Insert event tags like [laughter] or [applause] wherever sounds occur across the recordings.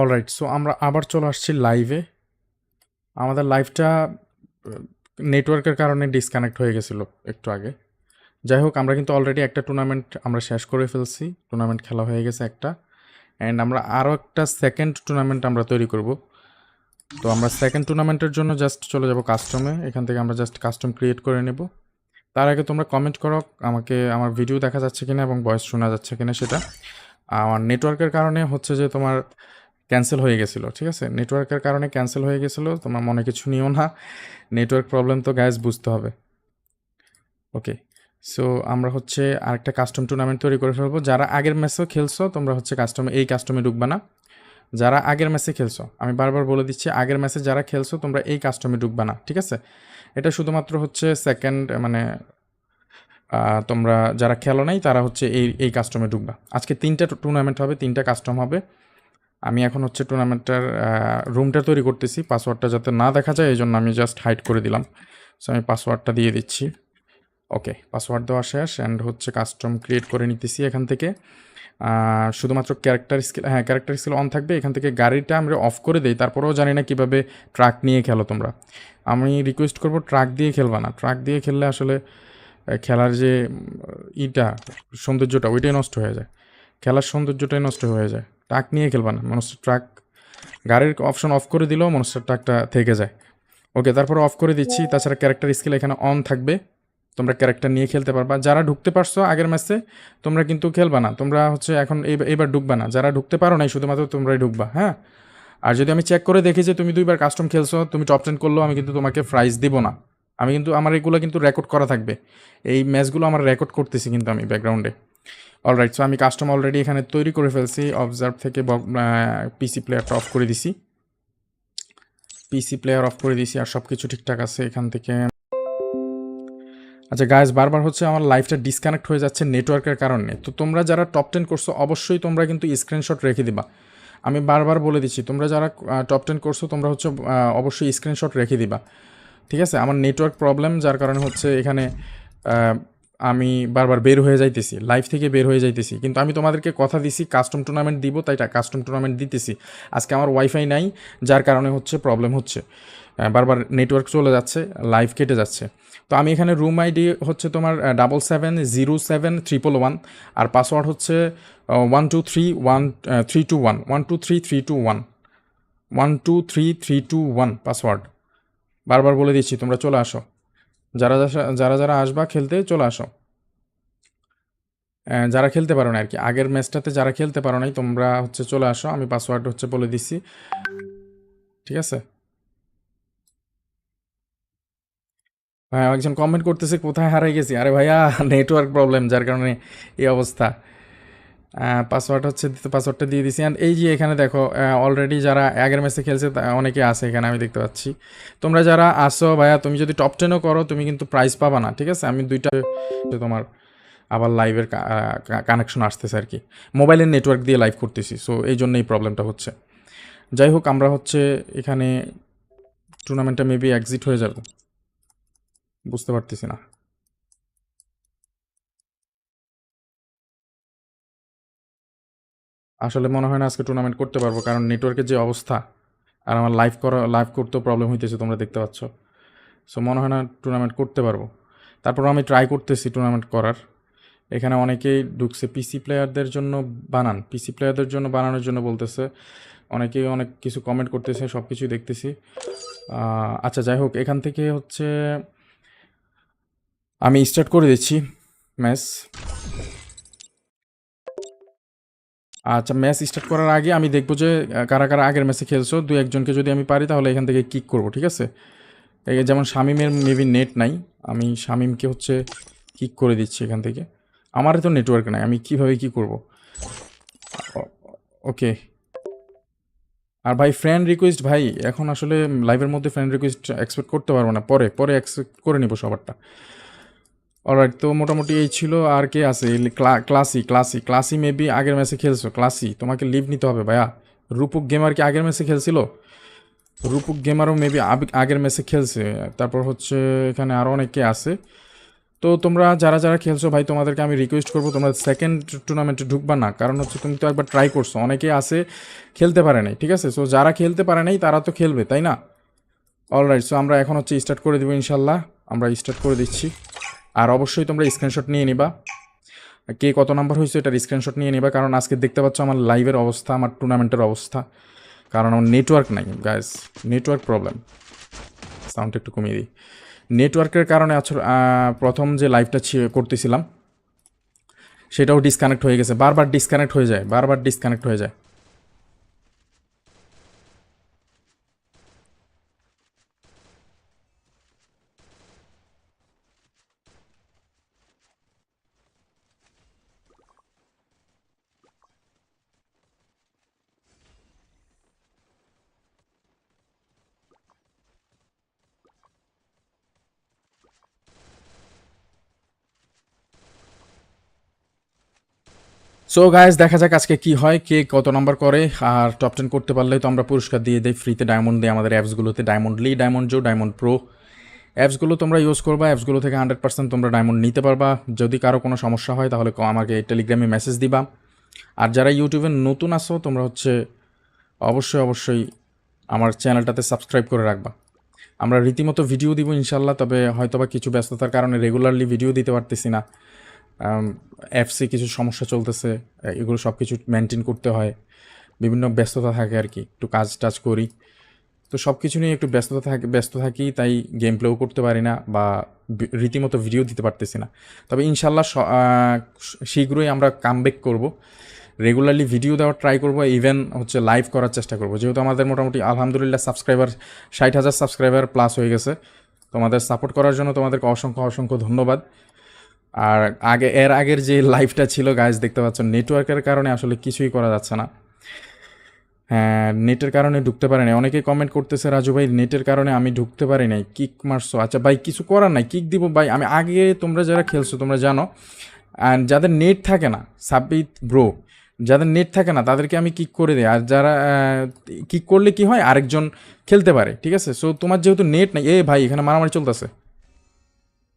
Alright so আমরা আবার চলে আসছি লাইভে আমাদের লাইভটা নেটওয়ার্কের কারণে ডিসকানেক্ট হয়ে গেছিল একটু আগে। যাই হোক, আমরা কিন্তু অলরেডি একটা টুর্নামেন্ট আমরা শেষ করে ফেলছি। টুর্নামেন্ট খেলা হয়ে গেছে একটা। অ্যান্ড আমরা আরও একটা সেকেন্ড টুর্নামেন্ট আমরা তৈরি করব। তো আমরা সেকেন্ড টুর্নামেন্টের জন্য জাস্ট চলে যাব কাস্টমে এখান থেকে আমরা জাস্ট কাস্টম ক্রিয়েট করে নেব। তার আগে তোমরা কমেন্ট করো, আমাকে, আমার ভিডিও দেখা যাচ্ছে কিনা এবং ভয়েস শোনা যাচ্ছে কিনা সেটা। আমার নেটওয়ার্কের কারণে হচ্ছে যে তোমার ক্যান্সেল হয়ে গেছিল, ঠিক আছে? নেটওয়ার্কের কারণে ক্যান্সেল হয়ে গেছিল, তোমার মনে কিছু নিও না। নেটওয়ার্ক প্রবলেম তো গ্যাস বুঝতে হবে। ওকে সো আমরা হচ্ছে আরেকটা কাস্টম টুর্নামেন্ট তৈরি করে ফেলব। যারা আগের ম্যাচেও খেলছো, তোমরা হচ্ছে কাস্টমে এই কাস্টমে ঢুকবে না। যারা আগের ম্যাচে খেলছো, আমি বারবার বলে দিচ্ছি, আগের ম্যাচে যারা খেলছো, তোমরা এই কাস্টমে ঢুকবে না, ঠিক আছে? এটা শুধুমাত্র হচ্ছে সেকেন্ড মানে তোমরা যারা খেলো নাই, তারা হচ্ছে এই এই কাস্টমে ঢুকবা। আজকে তিনটা টুর্নামেন্ট হবে, তিনটা কাস্টম হবে। আমি এখন হচ্ছে টুর্নামেন্টটার রুমটা তৈরি করতেছি। পাসওয়ার্ডটা যাতে না দেখা যায় এই জন্য আমি জাস্ট হাইড করে দিলাম। সো আমি পাসওয়ার্ডটা দিয়ে দিচ্ছি। ওকে পাসওয়ার্ড দেওয়া শেষ অ্যান্ড হচ্ছে কাস্টম ক্রিয়েট করে নিতেছি এখান থেকে। শুধুমাত্র ক্যারেক্টার স্কিল হ্যাঁ ক্যারেক্টার স্কিল অন থাকবে। এখান থেকে গাড়িটা আমরা অফ করে দিই। তারপরেও জানি না কীভাবে ট্রাক নিয়ে খেলো তোমরা। আমি রিকোয়েস্ট করব ট্রাক দিয়ে খেলবা না। ট্রাক দিয়ে খেললে আসলে খেলার যে ইটা, সৌন্দর্যটা, ওইটাই নষ্ট হয়ে যায়। খেলার সৌন্দর্যটাই নষ্ট হয়ে যায়। ট্রাক নিয়ে খেলবা না মনস্টার ট্রাক গাড়ির অপশন অফ করে দিলেও মনস্টার ট্রাকটা থেকে যায়। ওকে তারপর অফ করে দিচ্ছি তাছাড়া ক্যারেক্টার স্কিল এখানে অন থাকবে তোমরা ক্যারেক্টার নিয়ে খেলতে পারবা। যারা ঢুকতে পারছ আগের ম্যাচে তোমরা কিন্তু খেলবা না তোমরা হচ্ছে এখন এই- এবার ঢুকবা না। যারা ঢুকতে পারো নাই শুধুমাত্র তোমরাই ঢুকবা হ্যাঁ? আর যদি আমি চেক করে দেখি যে তুমি দুইবার কাস্টম খেলছো তুমি টপ টেন করলেও আমি কিন্তু তোমাকে প্রাইজ দিব না। আমি কিন্তু আমার এগুলো কিন্তু রেকর্ড করা থাকবে। এই ম্যাচগুলো আমার রেকর্ড করতেছি কিন্তু আমি ব্যাকগ্রাউন্ডে অলরাইট সো আমি কাস্টম অলরেডি এখানে তৈরি করে ফেলছি অবজার্ভ থেকে পিসি প্লেয়ারটা অফ করে দিছি। পিসি প্লেয়ার অফ করে দিছি আর সব কিছু ঠিকঠাক আছে এখান থেকে। আচ্ছা গাইজ বারবার হচ্ছে আমার লাইফটা ডিসকানেক্ট হয়ে যাচ্ছে নেটওয়ার্কের কারণে। তো তোমরা যারা টপ টেন করছ, অবশ্যই তোমরা কিন্তু স্ক্রিনশট রেখে দিবা। আমি বারবার বলে দিচ্ছি, তোমরা যারা টপ টেন করছ, তোমরা হচ্ছে অবশ্যই স্ক্রিনশট রেখে দিবা। ঠিক আছে? আমার নেটওয়ার্ক প্রবলেম যার কারণে হচ্ছে এখানে আমি বারবার বের হয়ে যাইতেছি লাইভ থেকে বের হয়ে যাইতেছি। কিন্তু আমি তোমাদেরকে কথা দিছি কাস্টম টুর্নামেন্ট দিব, তাই কাস্টম টুর্নামেন্ট দিতেছি। আজকে আমার ওয়াইফাই নাই, যার কারণে হচ্ছে প্রবলেম হচ্ছে। বারবার নেটওয়ার্ক চলে যাচ্ছে লাইভ কেটে যাচ্ছে। তো আমি এখানে রুম আইডি হচ্ছে তোমার double seven zero seven triple one আর পাসওয়ার্ড হচ্ছে one two three one three two one one two three three two one one two three three two one password বারবার বলে দিচ্ছি, তোমরা চলে আসো। যারা যারা- যারা আসবা খেলতে, চলে আসো। যারা খেলতে পারো না আর কি। আগের ম্যাচটাতে যারা খেলতে পারো নাই, তোমরা হচ্ছে চলে আসো। আমি পাসওয়ার্ড হচ্ছে বলে দিছি। ঠিক আছে? হ্যাঁ একজন কমেন্ট করতেছে, কোথায় হারাই গেছি? আরে ভাইয়া [laughs] নেটওয়ার্ক প্রবলেম যার কারণে এই অবস্থা। পাসওয়ার্ড হচ্ছে পাসওয়ার্ডটা দিয়ে দিছি। অ্যান্ড এই যে এখানে দেখো অলরেডি যারা আগের ম্যাচে খেলছে অনেকে আছে এখানে, আমি দেখতে পাচ্ছি। তোমরা যারা আসো ভাইয়া, তুমি যদি টপ টেনও করো, তুমি কিন্তু প্রাইজ পাবা না, ঠিক আছে? আমি দুইটা তোমার আবার লাইভের কানেকশন আসতেছে আর কি। মোবাইলের নেটওয়ার্ক দিয়ে লাইভ করতেছি সো এই জন্য এই প্রবলেমটা হচ্ছে। যাই হোক, আমরা হচ্ছে এখানে টুর্নামেন্টটা মেবি এক্সিট হয়ে যাবে। বুঝতে পারতেছি না। আসলে মনে হয় না আজকে টুর্নামেন্ট করতে পারব, কারণ নেটওয়ার্কের যে অবস্থা আর আমার লাইভ করা লাইভ করতেও প্রবলেম হইতেছে, তোমরা দেখতে পাচ্ছ। সো মনে হয় না টুর্নামেন্ট করতে পারব। তারপর আমি ট্রাই করতেছি টুর্নামেন্ট করার। এখানে অনেকেই ঢুকছে পিসি প্লেয়ারদের জন্য বানান। পিসি প্লেয়ারদের জন্য বানানোর জন্য বলতেছে। অনেকেই অনেক কিছু কমেন্ট করতেছে সব কিছুই দেখতেছি আচ্ছা যাই হোক, এখান থেকে হচ্ছে আমি স্টার্ট করে দিচ্ছি ম্যাচ আচ্ছা ম্যাচ স্টার্ট করার আগে আমি দেখব যে কারা কারা আগের ম্যাচে খেলছো। দু একজনকে যদি আমি পারি, তাহলে এখান থেকে কিক করব, ঠিক আছে? যেমন শামিমের মেবি নেট নাই, আমি শামিমকে হচ্ছে কিক করে দিচ্ছি এখান থেকে। আমার তো নেটওয়ার্ক নাই, আমি কীভাবে কি করব? ওকে আর ভাই ফ্রেন্ড রিকোয়েস্ট ভাই, এখন আসলে লাইভের মধ্যে ফ্রেন্ড রিকোয়েস্ট এক্সপেক্ট করতে পারব না, পরে পরে এক্সপেক্ট করে নিব সবারটা। অলরাইট তো মোটামুটি এই ছিল আর কে আছে? ক্লা- ক্লাসি ক্লাসি ক্লাসি মেবি আগের ম্যাচে খেলছো, ক্লাসি। তোমাকে লিভ নিতে হবে ভাইয়া। রূপক গেমার কি আগের ম্যাচে খেলছিল? রূপক গেমারও মেবি আগের ম্যাচে খেলছে। তারপর হচ্ছে এখানে আরও অনেকে আছে। তো তোমরা যারা যারা খেলছো ভাই, তোমাদেরকে আমি রিকোয়েস্ট করব তোমরা সেকেন্ড টুর্নামেন্টে ঢুকবা না। কারণ হচ্ছে তুমি তো একবার ট্রাই করছ। অনেকে আসে খেলতে পারে নাই, ঠিক আছে? সো যারা খেলতে পারে নাই, তারা তো খেলবে, তাই না? অলরাইট সো আমরা এখন হচ্ছে স্টার্ট করে দেবো ইনশাল্লাহ। আমরা স্টার্ট করে দিচ্ছি। আর অবশ্যই তোমরা স্ক্রিনশট নিয়ে নিবা। কে কত নাম্বার হয়েছে এটার স্ক্রিনশট নিয়ে নিবা, কারণ আজকে দেখতে পাচ্ছ আমার লাইভের অবস্থা, আমার টুর্নামেন্টের অবস্থা। কারণ আমার নেটওয়ার্ক নাই গাইস নেটওয়ার্ক প্রবলেম সাউন্ড একটু কমিয়ে দিই। নেটওয়ার্কের কারণে প্রথম যে লাইভটা করতেছিলাম, সেটাও ডিসকানেক্ট হয়ে গেছে। বারবার ডিসকানেক্ট হয়ে যায়, বারবার ডিসকানেক্ট হয়ে যায়। সো গাইজ দেখা যাক আজকে কি হয়, কে কত নাম্বার করে, আর টপ টেন করতে পারলে তো আমরা পুরস্কার দিয়ে দিই ফ্রিতে ডায়মন্ড দিই আমাদের অ্যাপসগুলোতে ডায়মন্ড লি ডায়মন্ড জো ডায়মন্ড প্রো অ্যাপসগুলো তোমরা ইউজ করবা অ্যাপসগুলো থেকে হান্ড্রেড পার্সেন্ট তোমরা ডায়মন্ড নিতে পারবা। যদি কারও কোনো সমস্যা হয়, তাহলে আমাকে টেলিগ্রামে মেসেজ দিবা। আর যারা ইউটিউবে নতুন আসো তোমরা হচ্ছে অবশ্যই অবশ্যই আমার চ্যানেলটাতে সাবস্ক্রাইব করে রাখবা। আমরা রীতিমতো ভিডিও দিব ইনশাল্লাহ, তবে হয়তোবা কিছু ব্যস্ততার কারণে রেগুলারলি ভিডিও দিতে পারতেছি না। অ্যাপসে কিছু সমস্যা চলতেছে এগুলো সব কিছু মেনটেন করতে হয়। বিভিন্ন ব্যস্ততা থাকে আর কি, একটু কাজ টাজ করি। তো সব কিছু নিয়ে একটু ব্যস্ততা থাকে, ব্যস্ত থাকি, তাই গেম প্লেও করতে পারি না বা রীতিমতো ভিডিও দিতে পারতেছি না। তবে ইনশাল্লাহ শীঘ্রই আমরা কামব্যাক করব। রেগুলারলি ভিডিও দেওয়ার ট্রাই করব ইভেন হচ্ছে লাইভ করার চেষ্টা করব। যেহেতু আমাদের মোটামুটি আলহামদুলিল্লাহ সাবস্ক্রাইবার ষাট হাজার সাবস্ক্রাইবার প্লাস হয়ে গেছে, তোমাদের সাপোর্ট করার জন্য তোমাদেরকে অসংখ্য অসংখ্য ধন্যবাদ। আর আগে, এর আগের যে লাইভটা ছিল গাইজ দেখতে পাচ্ছ নেটওয়ার্কের কারণে আসলে কিছুই করা যাচ্ছে না। হ্যাঁ নেটের কারণে ঢুকতে পারে নাই অনেকে কমেন্ট করতেছে, রাজু ভাই নেটের কারণে আমি ঢুকতে পারি নাই। কিক মারছো? আচ্ছা ভাই, কিছু করার নাই। কিক দিব ভাই। আমি, আগে তোমরা যারা খেলছো, তোমরা জানো। অ্যান্ড যাদের নেট থাকে না, সাব্বিত ব্রো যাদের নেট থাকে না, তাদেরকে আমি কিক করে দিই। আর যারা কিক করলে কি হয়? আরেকজন খেলতে পারে, ঠিক আছে? সো তোমার যেহেতু নেট নাই, এ ভাই, এখানে মারামারি চলতেছে।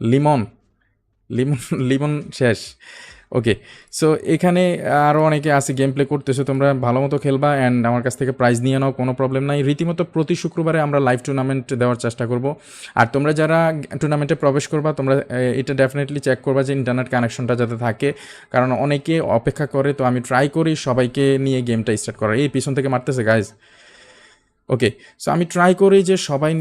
লিমন লিমন লিমন শেষ। ওকে সো এখানে আরও অনেকে আছে গেম প্লে করতেছো, তোমরা ভালো মতো খেলবা অ্যান্ড আমার কাছ থেকে প্রাইজ নিয়ে নাও, কোনো প্রবলেম নাই। রীতিমতো প্রতি শুক্রবারে আমরা লাইভ টুর্নামেন্ট দেওয়ার চেষ্টা করব। আর তোমরা যারা টুর্নামেন্টে প্রবেশ করবা, তোমরা এটা ডেফিনেটলি চেক করবা যে ইন্টারনেট কানেকশনটা যাতে থাকে। কারণ অনেকে অপেক্ষা করে, তো আমি ট্রাই করি সবাইকে নিয়ে গেমটা স্টার্ট করার। এই পিছন থেকে মারতেছে গাইজ ওকে সো আমি ট্রাই করি যে সবাই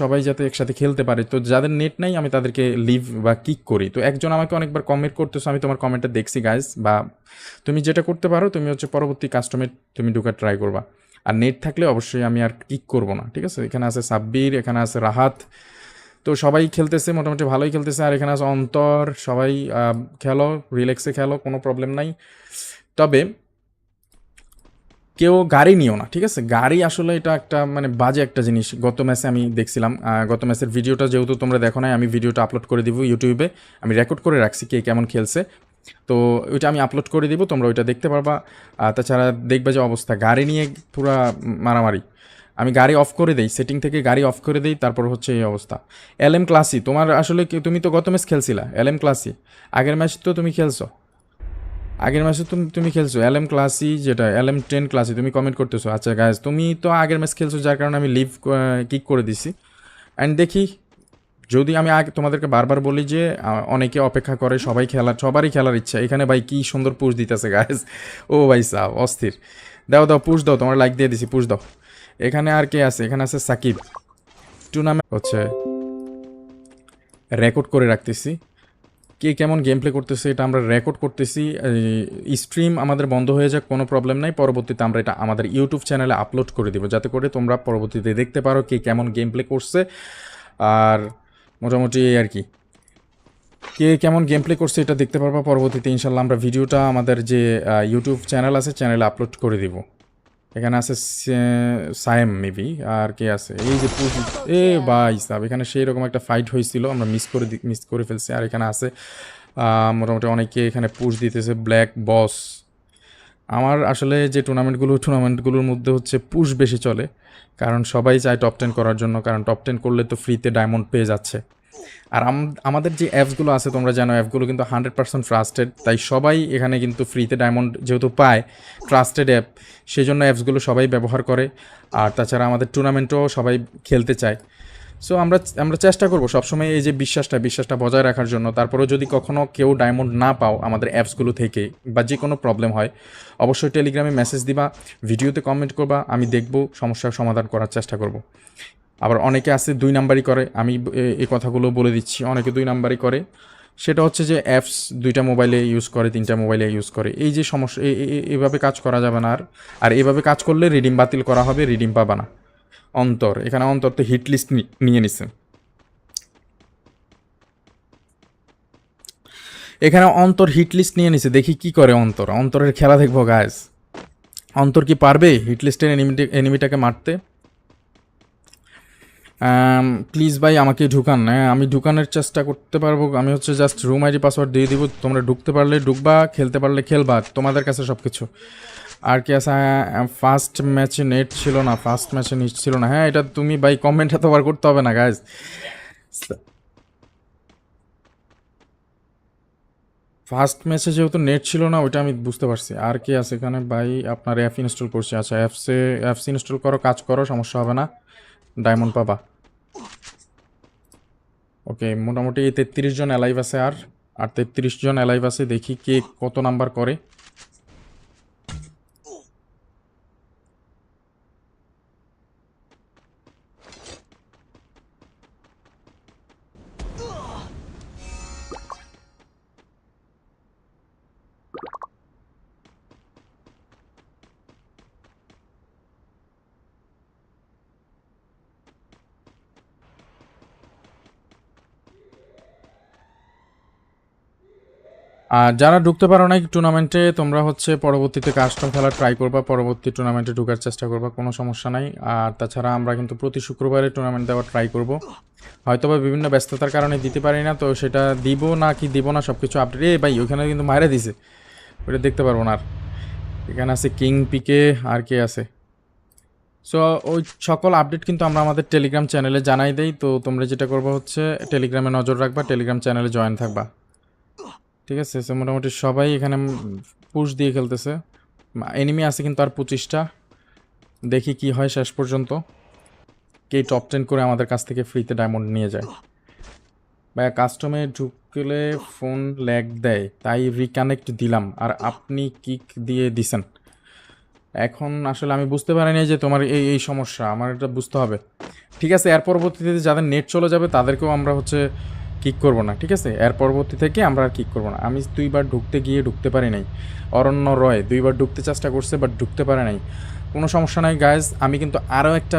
সবাই যাতে একসাথে খেলতে পারে। তো যাদের নেট নাই, আমি তাদেরকে লিভ বা কিক করি। তো একজন আমাকে অনেকবার কমেন্ট করতেছো আমি তোমার কমেন্টটা দেখছি গাইজ বা তুমি যেটা করতে পারো, তুমি হচ্ছে পরবর্তী কাস্টমে তুমি ঢুকার ট্রাই করবা। আর নেট থাকলে অবশ্যই আমি আর কিক করব না, ঠিক আছে? এখানে আছে সাব্বির, এখানে আছে রাহাত। তো সবাই খেলতেছে, মোটামুটি ভালোই খেলতেছে। আর এখানে আছে অন্তর, সবাই খেলো রিল্যাক্সে খেলো, কোনো প্রবলেম নাই। তবে কেউ গাড়ি নিও না, ঠিক আছে? গাড়ি আসলে এটা একটা মানে বাজে একটা জিনিস। গত ম্যাচে আমি দেখছিলাম গত ম্যাচের ভিডিওটা যেহেতু তোমরা দেখো নাই, আমি ভিডিওটা আপলোড করে দিব ইউটিউবে। আমি রেকর্ড করে রাখছি কে কেমন খেলছে। তো ওইটা আমি আপলোড করে দিব, তোমরা ওইটা দেখতে পারবা। তাছাড়া দেখবে যে অবস্থা, গাড়ি নিয়ে পুরা মারামারি। আমি গাড়ি অফ করে দেই সেটিং থেকে গাড়ি অফ করে দেই, তারপর হচ্ছে এই অবস্থা। এল এম ক্লাসি তোমার আসলে তুমি তো গত ম্যাচ খেলছিলা এল এম ক্লাসি আগের ম্যাচ তো তুমি খেলছো। আগের ম্যাচে তুমি তুমি খেলছো এল এম ক্লাসি যেটা এল এম টেন ক্লাসি তুমি কমেন্ট করতেছো আচ্ছা গাইজ তুমি তো আগের ম্যাচ খেলছো যার কারণে আমি লিভ কিক করে দিছি। অ্যান্ড দেখি, যদি আমি আগে তোমাদেরকে বারবার বলি যে অনেকে অপেক্ষা করে, সবাই খেলার সবারই খেলার ইচ্ছা। এখানে ভাই কি সুন্দর পুশ দিতেছে গাইজ ও ভাই সাহ অস্থির। দাও দাও পুশ দাও, তোমার লাইক দিয়ে দিছি পুশ দাও। এখানে আর কে আছে? এখানে আছে সাকিব। টুর্নামেন্ট হচ্ছে রেকর্ড করে রাখতেছি। কে কেমন গেম প্লে করতেছে, এটা আমরা রেকর্ড করতেছি স্ট্রিম আমাদের বন্ধ হয়ে যাক, কোনো প্রবলেম নাই, পরবর্তীতে আমরা এটা আমাদের ইউটিউব চ্যানেলে আপলোড করে দিব, যাতে করে তোমরা পরবর্তীতে দেখতে পারো কে কেমন গেম প্লে করছে, আর মোটামুটি আর কি। কে কেমন গেম প্লে করছে এটা দেখতে পারবা, পরবর্তীতে ইনশাল্লাহ আমরা ভিডিওটা আমাদের যে ইউটিউব চ্যানেল আছে চ্যানেলে আপলোড করে দিব। এখানে আছে সায়েম মেবি, আর কে আছে? এই যে পুশ এ ভাই সাহেব, এখানে সেই রকম একটা ফাইট হয়েছিল, আমরা মিস করে মিস করে ফেলছি। আর এখানে আছে মোটামুটি অনেকে এখানে পুশ দিতেছে ব্ল্যাক বস আমার আসলে যে টুর্নামেন্টগুলো টুর্নামেন্টগুলোর মধ্যে হচ্ছে পুশ বেশি চলে, কারণ সবাই চায় টপ টেন করার জন্য, কারণ টপ টেন করলে তো ফ্রিতে ডায়মন্ড পেয়ে যাচ্ছে। আর আম- আমাদের যে অ্যাপসগুলো আছে, তোমরা জানো অ্যাপগুলো কিন্তু হান্ড্রেড পার্সেন্ট ট্রাস্টেড তাই সবাই এখানে কিন্তু ফ্রিতে ডায়মন্ড যেহেতু পায় ট্রাস্টেড অ্যাপ সেই জন্য অ্যাপসগুলো সবাই ব্যবহার করে। আর তাছাড়া আমাদের টুর্নামেন্টও সবাই খেলতে চায়। সো আমরা আমরা চেষ্টা করব সবসময় এই যে বিশ্বাসটা বিশ্বাসটা বজায় রাখার জন্য। তারপরেও যদি কখনও কেউ ডায়মন্ড না পাও আমাদের অ্যাপসগুলো থেকে বা যে কোনো প্রবলেম হয়, অবশ্যই টেলিগ্রামে মেসেজ দিবা ভিডিওতে কমেন্ট করবা, আমি দেখব, সমস্যার সমাধান করার চেষ্টা করব। আবার অনেকে আছে দুই নাম্বারই করে, আমি এই কথাগুলো বলে দিচ্ছি, অনেকে দুই নাম্বারই করে। সেটা হচ্ছে যে অ্যাপস দুইটা মোবাইলে ইউজ করে, তিনটা মোবাইলে ইউজ করে। এই যে সমস্যা এভাবে কাজ করা যাবে না আর। আর এভাবে কাজ করলে রিডিম বাতিল করা হবে রিডিম পাবা না। অন্তর, এখানে অন্তর তো হিট লিস্ট নিয়ে নিছে। এখানে অন্তর হিট লিস্ট নিয়ে নিছে, দেখি কি করে অন্তর। অন্তরের খেলা দেখব গাইজ অন্তর কি পারবে হিট লিস্টের এনিমিটি এনিমিটাকে মারতে? প্লিজ ভাই আমাকে ঢুকান হ্যাঁ? আমি ঢুকানোর চেষ্টা করতে পারব। আমি হচ্ছে জাস্ট রুম আইডি পাসওয়ার্ড দিয়ে দিব। তোমরা ঢুকতে পারলে ঢুকবা, খেলতে পারলে খেলবা, তোমাদের কাছে সব কিছু আর কি আছে ফার্স্ট ম্যাচে নেট ছিল না ফার্স্ট ম্যাচে নেট ছিল না। হ্যাঁ এটা তুমি ভাই কমেন্ট এতবার করতে হবে না গাইজ ফার্স্ট ম্যাচে যেহেতু নেট ছিল না, ওইটা আমি বুঝতে পারছি। আর কি আছে এখানে ভাই, আপনার অ্যাপ ইনস্টল করছি। আচ্ছা অ্যাপসে অ্যাপস ইনস্টল করো, কাজ করো, সমস্যা হবে না। ডায়মন্ড পাবা। ওকে মোটামুটি তেত্রিশ জন অ্যালাইভ আছে আর আর তেত্রিশ জন অ্যালাইভ আছে, দেখি কে কত নাম্বার করে। আর যারা ঢুকতে পারো না টুর্নামেন্টে তোমরা হচ্ছে পরবর্তীতে কাস্টম খেলা ট্রাই করবা, পরবর্তী টুর্নামেন্টে ঢুকার চেষ্টা করবা, কোনো সমস্যা নাই। আর তাছাড়া আমরা কিন্তু প্রতি শুক্রবারে টুর্নামেন্ট দেওয়ার ট্রাই করব। হয়তোবা বিভিন্ন ব্যস্ততার কারণে দিতে পারি না, তো সেটা দিব না কি দিব না সব কিছু আপডেট এ ভাই, ওখানে কিন্তু মায়েরা দিছে। ওটা দেখতে পারব না আর। এখানে আছে কিং পিকে আর কে আছে? সো ওই সকল আপডেট কিন্তু আমরা আমাদের টেলিগ্রাম চ্যানেলে জানাই দেই। তো তোমরা যেটা করব হচ্ছে টেলিগ্রামে নজর রাখবা টেলিগ্রাম চ্যানেলে জয়েন থাকবা। ঠিক আছে মোটামুটি সবাই এখানে পুশ দিয়ে খেলতেছে। এনিমি আছে কিন্তু আর পঁচিশটা। দেখি কি হয় শেষ পর্যন্ত। কে টপ টেন করে আমাদের কাছ থেকে ফ্রিতে ডায়মন্ড নিয়ে যায়। বা কাস্টমে ঢুকলে ফোন ল্যাগ দেয়, তাই রিকানেক্ট দিলাম। আর আপনি কিক দিয়ে দিছেন। এখন আসলে আমি বুঝতে পারিনি যে তোমার এই এই সমস্যা, আমার এটা বুঝতে হবে। ঠিক আছে, এর পরবর্তীতে যাদের নেট চলে যাবে, তাদেরকেও আমরা হচ্ছে কিক করব না, ঠিক আছে? এর পরবর্তী থেকে আমরা আর কিক করব না। আমি দুইবার ঢুকতে গিয়ে ঢুকতে পারি নাই। অরণ্য রয় দুইবার ঢুকতে চেষ্টা করছে বাট ঢুকতে পারে নাই। কোনো সমস্যা নাই গাইজ আমি কিন্তু আরও একটা